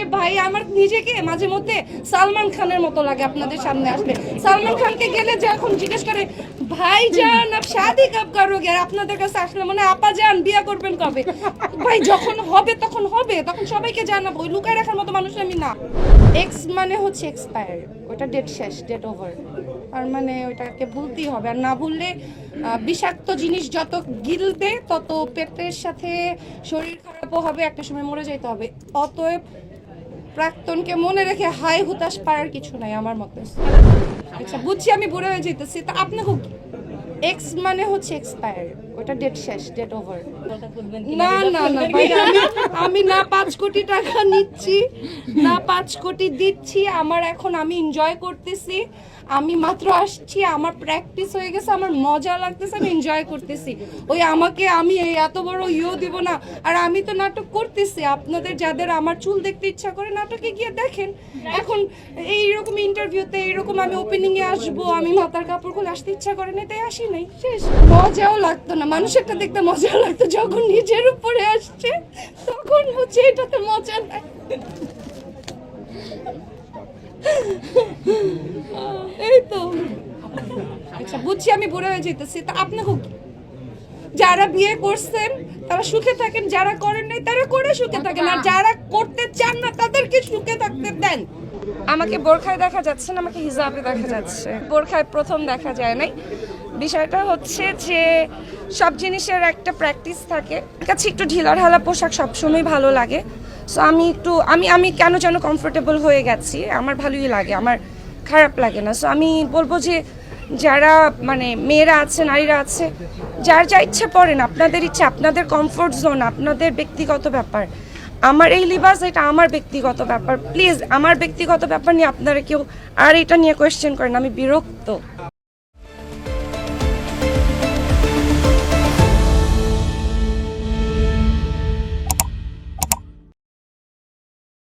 আরে ভাই, আমার নিজেকে মাঝে মধ্যে সালমান খানের মতো লাগে আপনাদের সামনে আসলে। সালমান খানকে গেলে যখন জিজ্ঞেস করে ভাই যান আপ শাদি কব আর আপনাদের কাছে আসলে মানে আপা যান, বিয়ে করবেন কবে? ভাই, যখন হবে, তখন হবে, তখন সবাইকে জানাব। লুকায় রাখার মতো মানুষ আমি না। এক্স মানে হচ্ছে এক্সপায়ার ওটা ডেট শেষ ডেট ওভার আর মানে ওটাকে ভুলতেই হবে। আর না ভুললে বিষাক্ত জিনিস যত গিলবে, তত পেটের সাথে শরীর খারাপও হবে, একটা সময় মরে যেতে হবে। অতএব প্রাক্তনকে মনে রেখে হাই হুতাশ পারার কিছু নাই আমার মতে। আচ্ছা বুঝছি আমি বুড়ো হয়ে যেতেছি তা আপনি হোক এক্স মানে হচ্ছে এক্সপায়ার ওটা ডেট শেষ ডেট ওভার না না না ভাই আমি আমি না পাঁচ কোটি টাকা নিচ্ছি না পাঁচ কোটি দিচ্ছি আমার এখন আমি এনজয় করতেছি। আমি মাত্র আসছি, আমার প্র্যাকটিস হয়ে গেছে, আমার মজা লাগতেছে, আমি এনজয় করতেছি। ওই আমাকে আমি এই এত বড় ইও দিব না। আর আমি তো নাটক করতেছি, আপনাদের যাদের আমার চুল দেখতে ইচ্ছা করে নাটকে গিয়ে দেখেন। এখন এইরকম ইন্টারভিউতে এইরকম আমি ওপেনিং এ আসব, আমি মাথার কাপড় খুলে আসতে ইচ্ছা করে না তাই আসি নাই। শেষ। মজাও লাগতো না, মানুষেরটা দেখতে মজা লাগতো, যখন নিজের উপরে আসছে, তখন হচ্ছে এটাতে মজা নাই এই তো আচ্ছা বুঝছি আমি বুড়ো হয়ে যেতেছি তা আপনি খুব যারা বিয়ে করছেন তারা সুখে থাকেন যারা করেন নাই তারা করে সুখে থাকেন। আর যারা করতে চান না তাদেরকে সুখে থাকতে দেন। আমাকে বোরখায় দেখা যাচ্ছে না আমাকে হিজাবে দেখা যাচ্ছে। বোরখায় প্রথম দেখা যায় নাই। বিষয়টা হচ্ছে যে সব জিনিসের একটা প্র্যাকটিস থাকে। কাছে একটু ঢিলাঢালা পোশাক সবসময় ভালো লাগে। সো আমি একটু আমি আমি কেন যেন কমফোর্টেবল হয়ে গেছি। আমার ভালোই লাগে আমার খারাপ লাগে না। সো আমি বলব যে যারা মানে মেয়েরা আছে, নারীরা আছে, যার যা ইচ্ছে পড়েন, আপনাদের ইচ্ছে, আপনাদের কমফোর্ট জোন আপনাদের ব্যক্তিগত ব্যাপার। আমার এই লিবাস, এটা আমার ব্যক্তিগত ব্যাপার। প্লিজ আমার ব্যক্তিগত ব্যাপার নিয়ে আপনারা কেউ, আর এটা নিয়ে কোয়েশ্চেন করেন আমি বিরক্ত।